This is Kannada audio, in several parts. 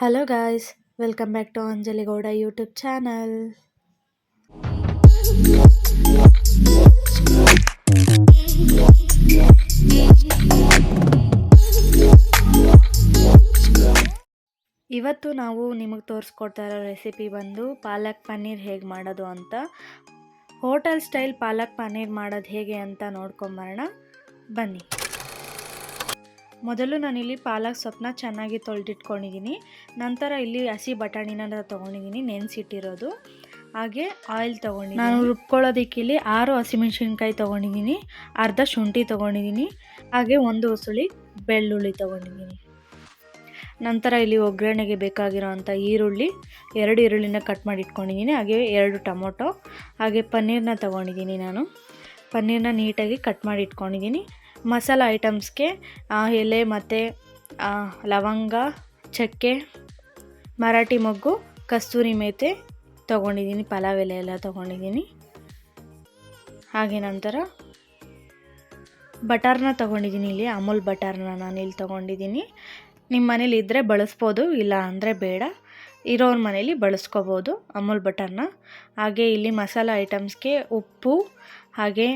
Hello guys welcome back to Anjali Gowda YouTube channel ಇವತ್ತು ನಾವು ನಿಮಗೆ ತೋರಿಸ್ಕೊಡ್ತಾ ಇರೋ ರೆಸಿಪಿ ಬಂದು ಪಾಲಕ್ ಪನ್ನೀರ್ ಹೇಗೆ ಮಾಡೋದು ಅಂತ. ಹೋಟೆಲ್ ಸ್ಟೈಲ್ ಪಾಲಕ್ ಪನ್ನೀರ್ ಮಾಡೋದು ಹೇಗೆ ಅಂತ ನೋಡ್ಕೊಂಬರೋಣ. ಬನ್ನಿ. ಮೊದಲು ನಾನಿಲ್ಲಿ ಪಾಲಕ್ ಸೊಪ್ಪನ್ನ ಚೆನ್ನಾಗಿ ತೊಳೆದಿಟ್ಕೊಂಡಿದ್ದೀನಿ. ನಂತರ ಇಲ್ಲಿ ಹಸಿ ಬಟಾಣಿನ ತೊಗೊಂಡಿದ್ದೀನಿ, ನೆನೆಸಿಟ್ಟಿರೋದು. ಹಾಗೆ ಆಯಿಲ್ ತೊಗೊಂಡಿದ್ದೀನಿ. ನಾನು ರುಬ್ಕೊಳ್ಳೋದಕ್ಕೆ ಇಲ್ಲಿ ಆರು ಹಸಿಮೆಣ್ಸಿನ್ಕಾಯಿ ತೊಗೊಂಡಿದ್ದೀನಿ, ಅರ್ಧ ಶುಂಠಿ ತೊಗೊಂಡಿದ್ದೀನಿ, ಹಾಗೆ ಒಂದು ಉಸುಳಿ ಬೆಳ್ಳುಳ್ಳಿ ತೊಗೊಂಡಿದ್ದೀನಿ. ನಂತರ ಇಲ್ಲಿ ಒಗ್ಗರಣೆಗೆ ಬೇಕಾಗಿರೋ ಅಂಥ ಈರುಳ್ಳಿ, ಎರಡು ಈರುಳ್ಳಿನ ಕಟ್ ಮಾಡಿ ಇಟ್ಕೊಂಡಿದ್ದೀನಿ ಹಾಗೆ ಎರಡು ಟೊಮೊಟೊ, ಹಾಗೆ ಪನ್ನೀರನ್ನ ತೊಗೊಂಡಿದ್ದೀನಿ ನಾನು. ಪನ್ನೀರನ್ನ ನೀಟಾಗಿ ಕಟ್ ಮಾಡಿ ಇಟ್ಕೊಂಡಿದ್ದೀನಿ ಮಸಾಲ ಐಟಮ್ಸ್ಗೆ ಎಲೆ ಮತ್ತು ಲವಂಗ, ಚಕ್ಕೆ, ಮರಾಠಿ ಮೊಗ್ಗು, ಕಸ್ತೂರಿ ಮೇತೆ ತೊಗೊಂಡಿದ್ದೀನಿ, ಪಲಾವ್ ಎಲೆ ಎಲ್ಲ ತೊಗೊಂಡಿದ್ದೀನಿ. ಹಾಗೆ ನಂತರ ಬಟರ್ನ ತೊಗೊಂಡಿದ್ದೀನಿ ಇಲ್ಲಿ, ಅಮೂಲ್ ಬಟರ್ನ ನಾನು ಇಲ್ಲಿ ತೊಗೊಂಡಿದ್ದೀನಿ. ನಿಮ್ಮ ಮನೇಲಿ ಇದ್ದರೆ ಬಳಸ್ಬೋದು, ಇಲ್ಲ ಅಂದರೆ ಬೇಡ. ಇರೋರ ಮನೇಲಿ ಬಳಸ್ಕೋಬೋದು ಅಮೂಲ್ ಬಟರ್ನ. ಹಾಗೆ ಇಲ್ಲಿ ಮಸಾಲ ಐಟಮ್ಸ್ಗೆ ಉಪ್ಪು, ಹಾಗೆ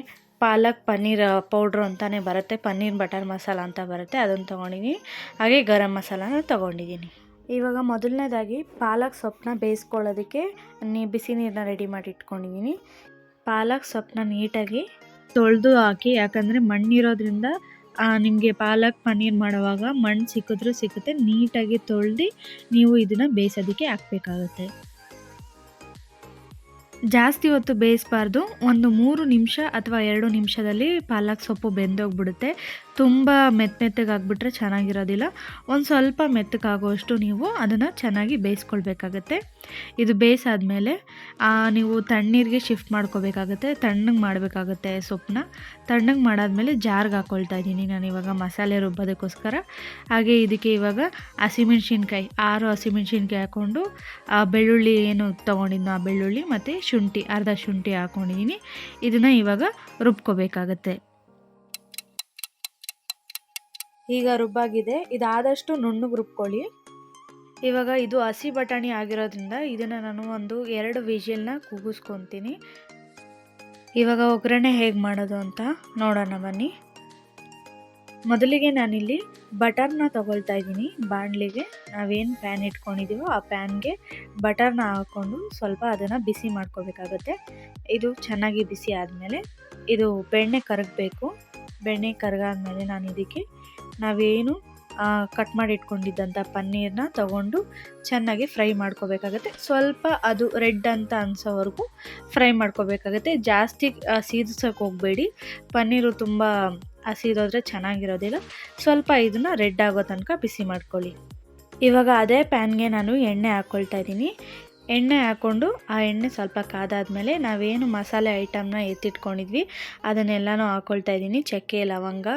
ಪಾಲಕ್, ಪನ್ನೀರ್ ಪೌಡ್ರು ಅಂತಲೇ ಬರುತ್ತೆ. ಪನ್ನೀರ್, ಬಟರ್ ಮಸಾಲ ಅಂತ ಬರುತ್ತೆ. ಅದನ್ನು ತೊಗೊಂಡಿದ್ದೀನಿ ಹಾಗೆ ಗರಂ ಮಸಾಲನ ತೊಗೊಂಡಿದ್ದೀನಿ ಇವಾಗ ಮೊದಲನೇದಾಗಿ ಪಾಲಕ್ ಸೊಪ್ಪನ್ನ ಬೇಯಿಸ್ಕೊಳ್ಳೋದಕ್ಕೆ ನೀ ಬಿಸಿ ನೀರನ್ನ ರೆಡಿ ಮಾಡಿ ಇಟ್ಕೊಂಡಿದ್ದೀನಿ ಪಾಲಕ್ ಸೊಪ್ಪನ್ನ ನೀಟಾಗಿ ತೊಳೆದು ಹಾಕಿ, ಯಾಕಂದರೆ ಮಣ್ಣಿರೋದ್ರಿಂದ ನಿಮಗೆ ಪಾಲಕ್, ಪನ್ನೀರ್ ಮಾಡುವಾಗ ಮಣ್ಣು ಸಿಕ್ಕಿದ್ರೂ ಸಿಕ್ಕುತ್ತೆ. ನೀಟಾಗಿ ತೊಳೆದು ನೀವು ಇದನ್ನು ಬೇಯಿಸೋದಕ್ಕೆ ಹಾಕಬೇಕಾಗುತ್ತೆ. ಜಾಸ್ತಿ ಹೊತ್ತು ಬೇಯಿಸಬಾರ್ದು. ಒಂದು ಮೂರು ನಿಮಿಷ ಅಥವಾ ಎರಡು ನಿಮಿಷದಲ್ಲಿ ಪಾಲಕ್ ಸೊಪ್ಪು ಬೆಂದೋಗ್ಬಿಡುತ್ತೆ. ತುಂಬ ಮೆತ್ತ ಮೆತ್ತಗಾಗ್ಬಿಟ್ರೆ ಚೆನ್ನಾಗಿರೋದಿಲ್ಲ. ಒಂದು ಸ್ವಲ್ಪ ಮೆತ್ತಗಾಗುವಷ್ಟು ನೀವು ಅದನ್ನು ಚೆನ್ನಾಗಿ ಬೇಯಿಸ್ಕೊಳ್ಬೇಕಾಗತ್ತೆ. ಇದು ಬೇಯಿಸಾದ್ಮೇಲೆ ನೀವು ತಣ್ಣೀರಿಗೆ ಶಿಫ್ಟ್ ಮಾಡ್ಕೋಬೇಕಾಗತ್ತೆ. ತಣ್ಣಗೆ ಮಾಡಬೇಕಾಗತ್ತೆ ಸೊಪ್ಪನ್ನ. ತಣ್ಣಗೆ ಮಾಡಾದ್ಮೇಲೆ ಜಾರ್ಗೆ ಹಾಕ್ಕೊಳ್ತಾ ಇದ್ದೀನಿ ನಾನು ಇವಾಗ ಮಸಾಲೆ ರುಬ್ಬೋದಕ್ಕೋಸ್ಕರ. ಹಾಗೆ ಇದಕ್ಕೆ ಇವಾಗ ಹಸಿಮೆಣ್ಸಿನ್ಕಾಯಿ, ಆರು ಹಸಿಮೆಣ್ಸಿನ್ಕಾಯಿ ಹಾಕ್ಕೊಂಡು ಬೆಳ್ಳುಳ್ಳಿ ಏನು ತೊಗೊಂಡಿದ್ದು ಆ ಬೆಳ್ಳುಳ್ಳಿ ಮತ್ತು ಶುಂಠಿ ಅರ್ಧ ಶುಂಠಿ ಹಾಕೊಂಡಿದ್ದೀನಿ ಇದನ್ನು ಇವಾಗ ರುಬ್ಕೋಬೇಕಾಗತ್ತೆ. ಈಗ ರುಬ್ಬಾಗಿದೆ. ಇದಾದಷ್ಟು ನುಣ್ಣಗೆ ರುಬ್ಕೊಳ್ಳಿ. ಇವಾಗ ಇದು ಹಸಿ ಬಟಾಣಿ ಆಗಿರೋದ್ರಿಂದ ಇದನ್ನು ನಾನು ಒಂದು ಎರಡು ವಿಜಿಲ್ನ ಕೂಗಿಸ್ಕೊತೀನಿ ಇವಾಗ ಒಗ್ಗರಣೆ ಹೇಗೆ ಮಾಡೋದು ಅಂತ ನೋಡೋಣ ಬನ್ನಿ. ಮೊದಲಿಗೆ ನಾನಿಲ್ಲಿ ಬಟರ್ನ ತಗೊಳ್ತಾ ಇದ್ದೀನಿ. ಬಾಣಲಿಗೆ ನಾವೇನು ಪ್ಯಾನ್ ಇಟ್ಕೊಂಡಿದ್ದೀವೋ ಆ ಪ್ಯಾನ್ಗೆ ಬಟರ್ನ ಹಾಕ್ಕೊಂಡು ಸ್ವಲ್ಪ ಅದನ್ನು ಬಿಸಿ ಮಾಡ್ಕೋಬೇಕಾಗತ್ತೆ. ಇದು ಚೆನ್ನಾಗಿ ಬಿಸಿ ಆದಮೇಲೆ ಇದು ಬೆಣ್ಣೆ ಕರಗಬೇಕು. ಬೆಣ್ಣೆ ಕರಗಾದ್ಮೇಲೆ ನಾನು ಇದಕ್ಕೆ ನಾವೇನು ಕಟ್ ಮಾಡಿ ಇಟ್ಕೊಂಡಿದ್ದಂಥ ಪನ್ನೀರನ್ನ ತಗೊಂಡು ಚೆನ್ನಾಗಿ ಫ್ರೈ ಮಾಡ್ಕೋಬೇಕಾಗತ್ತೆ. ಸ್ವಲ್ಪ ಅದು ರೆಡ್ ಅಂತ ಅನ್ಸೋವರೆಗೂ ಫ್ರೈ ಮಾಡ್ಕೋಬೇಕಾಗತ್ತೆ. ಜಾಸ್ತಿ ಸೀದಿಸೋಕೆ ಹೋಗಬೇಡಿ. ಪನ್ನೀರು ತುಂಬ ಹಸಿದೋದ್ರೆ ಚೆನ್ನಾಗಿರೋದಿಲ್ಲ. ಸ್ವಲ್ಪ ಇದನ್ನು ರೆಡ್ ಆಗೋ ತನಕ ಬಿಸಿ ಮಾಡ್ಕೊಳ್ಳಿ. ಇವಾಗ ಅದೇ ಪ್ಯಾನ್ಗೆ ನಾನು ಎಣ್ಣೆ ಹಾಕ್ಕೊಳ್ತಾ ಇದ್ದೀನಿ. ಎಣ್ಣೆ ಹಾಕ್ಕೊಂಡು ಆ ಎಣ್ಣೆ ಸ್ವಲ್ಪ ಕಾದಾದ್ಮೇಲೆ ನಾವೇನು ಮಸಾಲೆ ಐಟಮ್ನ ಎತ್ತಿಟ್ಕೊಂಡಿದ್ವಿ, ಅದನ್ನೆಲ್ಲನೂ ಹಾಕ್ಕೊಳ್ತಾ ಇದ್ದೀನಿ. ಚಕ್ಕೆ, ಲವಂಗ,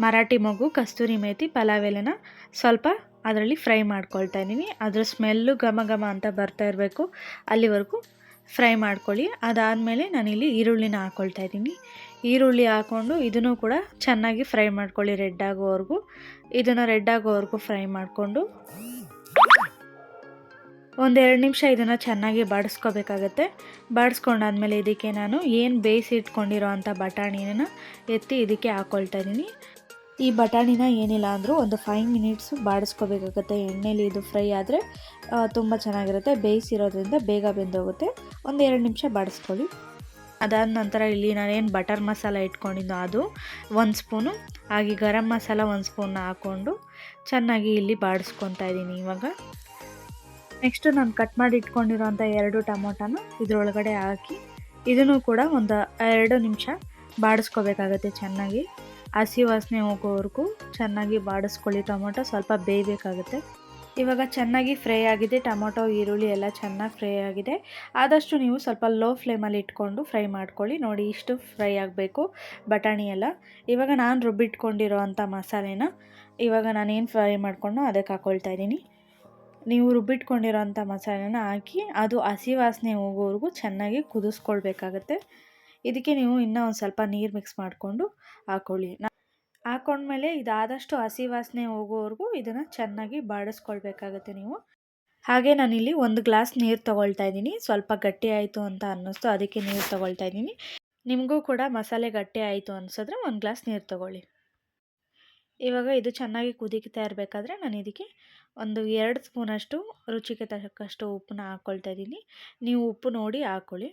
ಮರಾಠಿ ಮಗು ಕಸ್ತೂರಿ ಮೇಥಿ ಪಲಾವ್ ಎಲೆನ ಸ್ವಲ್ಪ ಅದರಲ್ಲಿ ಫ್ರೈ ಮಾಡ್ಕೊಳ್ತಾ ಇದ್ದೀನಿ. ಅದರ ಸ್ಮೆಲ್ಲು ಘಮ ಘಮ ಅಂತ ಬರ್ತಾ ಇರಬೇಕು ಅಲ್ಲಿವರೆಗೂ. ಫ್ರೈ ಮಾಡ್ಕೊಳ್ಳಿ. ಅದಾದಮೇಲೆ ನಾನಿಲ್ಲಿ ಈರುಳ್ಳಿನ ಹಾಕ್ಕೊಳ್ತಾ ಇದ್ದೀನಿ. ಈರುಳ್ಳಿ ಹಾಕ್ಕೊಂಡು ಇದನ್ನು ಕೂಡ ಚೆನ್ನಾಗಿ ಫ್ರೈ ಮಾಡ್ಕೊಳ್ಳಿ ರೆಡ್ ಆಗೋವರೆಗೂ. ಇದನ್ನು ರೆಡ್ ಆಗೋವರೆಗೂ ಫ್ರೈ ಮಾಡಿಕೊಂಡು ಒಂದೆರಡು ನಿಮಿಷ ಇದನ್ನು ಚೆನ್ನಾಗಿ ಬಾಡಿಸ್ಕೋಬೇಕಾಗತ್ತೆ. ಬಾಡಿಸ್ಕೊಂಡಾದ್ಮೇಲೆ ಇದಕ್ಕೆ ನಾನು ಏನು ಬೇಯಿಸಿ ಇಟ್ಕೊಂಡಿರೋ ಅಂಥ ಬಟಾಣಿನ ಎತ್ತಿ ಇದಕ್ಕೆ ಹಾಕ್ಕೊಳ್ತಾ ಇದ್ದೀನಿ. ಈ ಬಟಾಣಿನ ಏನಿಲ್ಲ ಅಂದರೂ ಒಂದು ಫೈವ್ ಮಿನಿಟ್ಸು ಬಾಡಿಸ್ಕೋಬೇಕಾಗುತ್ತೆ. ಎಣ್ಣೆಲಿ ಇದು ಫ್ರೈ ಆದರೆ ತುಂಬ ಚೆನ್ನಾಗಿರುತ್ತೆ. ಬೇಯಿಸಿರೋದ್ರಿಂದ ಬೇಗ ಬೆಂದೋಗುತ್ತೆ. ಒಂದು ಎರಡು ನಿಮಿಷ ಬಾಡಿಸ್ಕೊಳ್ಳಿ. ಅದಾದ ನಂತರ ಇಲ್ಲಿ ನಾನೇನು ಬಟರ್ ಮಸಾಲ ಇಟ್ಕೊಂಡಿದ್ದು ಅದು ಒಂದು ಸ್ಪೂನು ಹಾಗೆ ಗರಂ ಮಸಾಲ ಒಂದು ಸ್ಪೂನ್ನ ಹಾಕ್ಕೊಂಡು ಚೆನ್ನಾಗಿ ಇಲ್ಲಿ ಬಾಡಿಸ್ಕೊತಾ ಇದ್ದೀನಿ ಇವಾಗ. ನೆಕ್ಸ್ಟು ನಾನು ಕಟ್ ಮಾಡಿ ಇಟ್ಕೊಂಡಿರೋಂಥ ಎರಡು ಟೊಮೊಟೊನ ಇದರೊಳಗಡೆ ಹಾಕಿ, ಇದನ್ನು ಕೂಡ ಒಂದು ಎರಡು ನಿಮಿಷ ಬಾಡಿಸ್ಕೋಬೇಕಾಗತ್ತೆ ಚೆನ್ನಾಗಿ. ಹಸಿ ವಾಸನೆ ಹೋಗೋವರೆಗೂ ಚೆನ್ನಾಗಿ ಬಾಡಿಸ್ಕೊಳ್ಳಿ ಟೊಮೊಟೊ, ಸ್ವಲ್ಪ ಬೇಯಬೇಕಾಗುತ್ತೆ. ಇವಾಗ ಚೆನ್ನಾಗಿ ಫ್ರೈ ಆಗಿದೆ, ಟೊಮೊಟೊ, ಈರುಳ್ಳಿ ಎಲ್ಲ ಚೆನ್ನಾಗಿ ಫ್ರೈ ಆಗಿದೆ. ಆದಷ್ಟು ನೀವು ಸ್ವಲ್ಪ ಲೋ ಫ್ಲೇಮಲ್ಲಿ ಇಟ್ಕೊಂಡು ಫ್ರೈ ಮಾಡ್ಕೊಳ್ಳಿ. ನೋಡಿ ಇಷ್ಟು ಫ್ರೈ ಆಗಬೇಕು ಬಟಾಣಿ ಎಲ್ಲ. ಇವಾಗ ನಾನು ರುಬ್ಬಿಟ್ಕೊಂಡಿರೋ ಅಂಥ ಮಸಾಲೆನ ಇವಾಗ ನಾನೇನು ಫ್ರೈ ಮಾಡಿಕೊಂಡು ಅದಕ್ಕೆ ಹಾಕ್ಕೊಳ್ತಾ ಇದ್ದೀನಿ. ನೀವು ರುಬ್ಬಿಟ್ಕೊಂಡಿರೋ ಅಂಥ ಮಸಾಲೆನ ಹಾಕಿ ಅದು ಹಸಿ ವಾಸನೆ ಹೋಗೋವರೆಗೂ ಚೆನ್ನಾಗಿ ಕುದಿಸ್ಕೊಳ್ಬೇಕಾಗತ್ತೆ. ಇದಕ್ಕೆ ನೀವು ಇನ್ನೂ ಒಂದು ಸ್ವಲ್ಪ ನೀರು ಮಿಕ್ಸ್ ಮಾಡಿಕೊಂಡು ಹಾಕೊಳ್ಳಿ. ಹಾಕೊಂಡ್ಮೇಲೆ ಇದಾದಷ್ಟು ಹಸಿ ವಾಸನೆ ಹೋಗೋವರೆಗೂ ಇದನ್ನು ಚೆನ್ನಾಗಿ ಬಾಡಿಸ್ಕೊಳ್ಬೇಕಾಗತ್ತೆ ನೀವು. ಹಾಗೆ ನಾನಿಲ್ಲಿ ಒಂದು ಗ್ಲಾಸ್ ನೀರು ತೊಗೊಳ್ತಾ ಇದ್ದೀನಿ. ಸ್ವಲ್ಪ ಗಟ್ಟಿ ಆಯಿತು ಅಂತ ಅನ್ನಿಸ್ತು, ಅದಕ್ಕೆ ನೀರು ತೊಗೊಳ್ತಾ ಇದ್ದೀನಿ. ನಿಮಗೂ ಕೂಡ ಮಸಾಲೆ ಗಟ್ಟಿ ಆಯಿತು ಅನಿಸಿದ್ರೆ ಒಂದು ಗ್ಲಾಸ್ ನೀರು ತೊಗೊಳ್ಳಿ. ಇವಾಗ ಇದು ಚೆನ್ನಾಗಿ ಕುದಿಕ್ತಾ ಇರಬೇಕಾದ್ರೆ ನಾನು ಇದಕ್ಕೆ ಒಂದು ಎರಡು ಸ್ಪೂನಷ್ಟು ರುಚಿಗೆ ತಕ್ಕಷ್ಟು ಉಪ್ಪನ್ನ ಹಾಕ್ಕೊಳ್ತಾ ಇದ್ದೀನಿ. ನೀವು ಉಪ್ಪು ನೋಡಿ ಹಾಕ್ಕೊಳ್ಳಿ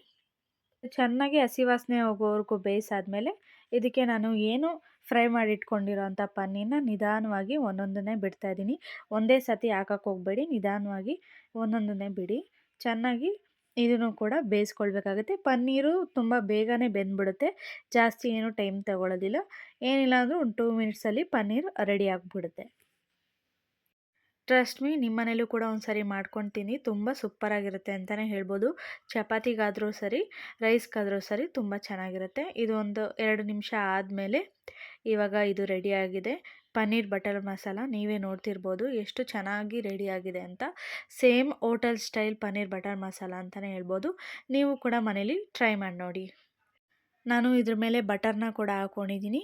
ಚೆನ್ನಾಗಿ ಹಸಿ ವಾಸನೆ ಹೋಗೋವರೆಗೂ ಬೇಯಿಸಾದ್ಮೇಲೆ ಇದಕ್ಕೆ ನಾನು ಏನು ಫ್ರೈ ಮಾಡಿ ಇಟ್ಕೊಂಡಿರೋ ಅಂಥ ಪನ್ನೀರನ್ನ ನಿಧಾನವಾಗಿ ಒಂದೊಂದನ್ನೇ ಬಿಡ್ತಾಯಿದ್ದೀನಿ ಒಂದೇ ಸತಿ ಹಾಕಕ್ಕೆ ಹೋಗಬೇಡಿ, ನಿಧಾನವಾಗಿ ಒಂದೊಂದನ್ನೇ ಬಿಡಿ. ಚೆನ್ನಾಗಿ ಇದನ್ನು ಕೂಡ ಬೇಯಿಸ್ಕೊಳ್ಬೇಕಾಗುತ್ತೆ. ಪನ್ನೀರು ತುಂಬ ಬೇಗನೆ ಬೆಂದ್ಬಿಡುತ್ತೆ. ಜಾಸ್ತಿ ಏನು ಟೈಮ್ ತಗೊಳ್ಳೋದಿಲ್ಲ ಏನಿಲ್ಲ ಅಂದರೂ ಒಂದು ಟೂ ಮಿನಿಟ್ಸಲ್ಲಿ ಪನ್ನೀರ್ ರೆಡಿ ಆಗಿಬಿಡುತ್ತೆ. ಟ್ರಸ್ಟ್ ಮೀ ನಿಮ್ಮ ಮನೇಲೂ ಕೂಡ ಒಂದು ಸರಿ ಮಾಡ್ಕೊತೀನಿ. ತುಂಬ ಸೂಪರಾಗಿರುತ್ತೆ ಅಂತಲೇ ಹೇಳ್ಬೋದು. ಚಪಾತಿಗಾದರೂ ಸರಿ, ರೈಸ್ಗಾದರೂ ಸರಿ ತುಂಬ ಚೆನ್ನಾಗಿರುತ್ತೆ. ಇದು ಒಂದು ಎರಡು ನಿಮಿಷ ಆದಮೇಲೆ ಇವಾಗ ಇದು ರೆಡಿಯಾಗಿದೆ ಪನ್ನೀರ್ ಬಟರ್ ಮಸಾಲ, ನೀವೇ ನೋಡ್ತಿರ್ಬೋದು ಎಷ್ಟು ಚೆನ್ನಾಗಿ ರೆಡಿಯಾಗಿದೆ ಅಂತ. Same hotel style paneer butter masala ಅಂತಲೇ ಹೇಳ್ಬೋದು. ನೀವು ಕೂಡ ಮನೇಲಿ ಟ್ರೈ ಮಾಡಿ ನೋಡಿ. ನಾನು ಇದ್ರ ಮೇಲೆ ಬಟರ್ನ ಕೂಡ ಹಾಕ್ಕೊಂಡಿದ್ದೀನಿ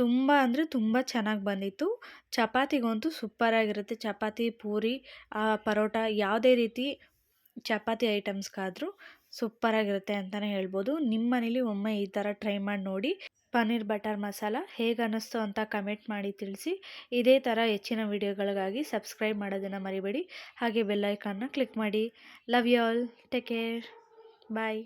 ತುಂಬ ಅಂದರೆ ತುಂಬ ಚೆನ್ನಾಗಿ ಬಂದಿತ್ತು. ಚಪಾತಿಗಂತೂ ಸೂಪರಾಗಿರುತ್ತೆ. ಚಪಾತಿ, ಪೂರಿ ಪರೋಟ ಯಾವುದೇ ರೀತಿ ಚಪಾತಿ ಐಟಮ್ಸ್ಗಾದರೂ ಸೂಪರಾಗಿರುತ್ತೆ ಅಂತಲೇ ಹೇಳ್ಬೋದು. ನಿಮ್ಮ ಮನೇಲಿ ಒಮ್ಮೆ ಈ ಥರ ಟ್ರೈ ಮಾಡಿ ನೋಡಿ. ಪನ್ನೀರ್ ಬಟರ್ ಮಸಾಲ ಹೇಗೆ ಅನ್ನಿಸ್ತು ಅಂತ ಕಮೆಂಟ್ ಮಾಡಿ ತಿಳಿಸಿ. ಇದೇ ಥರ ಹೆಚ್ಚಿನ ವಿಡಿಯೋಗಳಿಗಾಗಿ ಸಬ್ಸ್ಕ್ರೈಬ್ ಮಾಡೋದನ್ನು ಮರಿಬೇಡಿ. ಹಾಗೆ ಬೆಲ್ಲೈಕನ್ನ ಕ್ಲಿಕ್ ಮಾಡಿ. Love you all. Take care. 拜。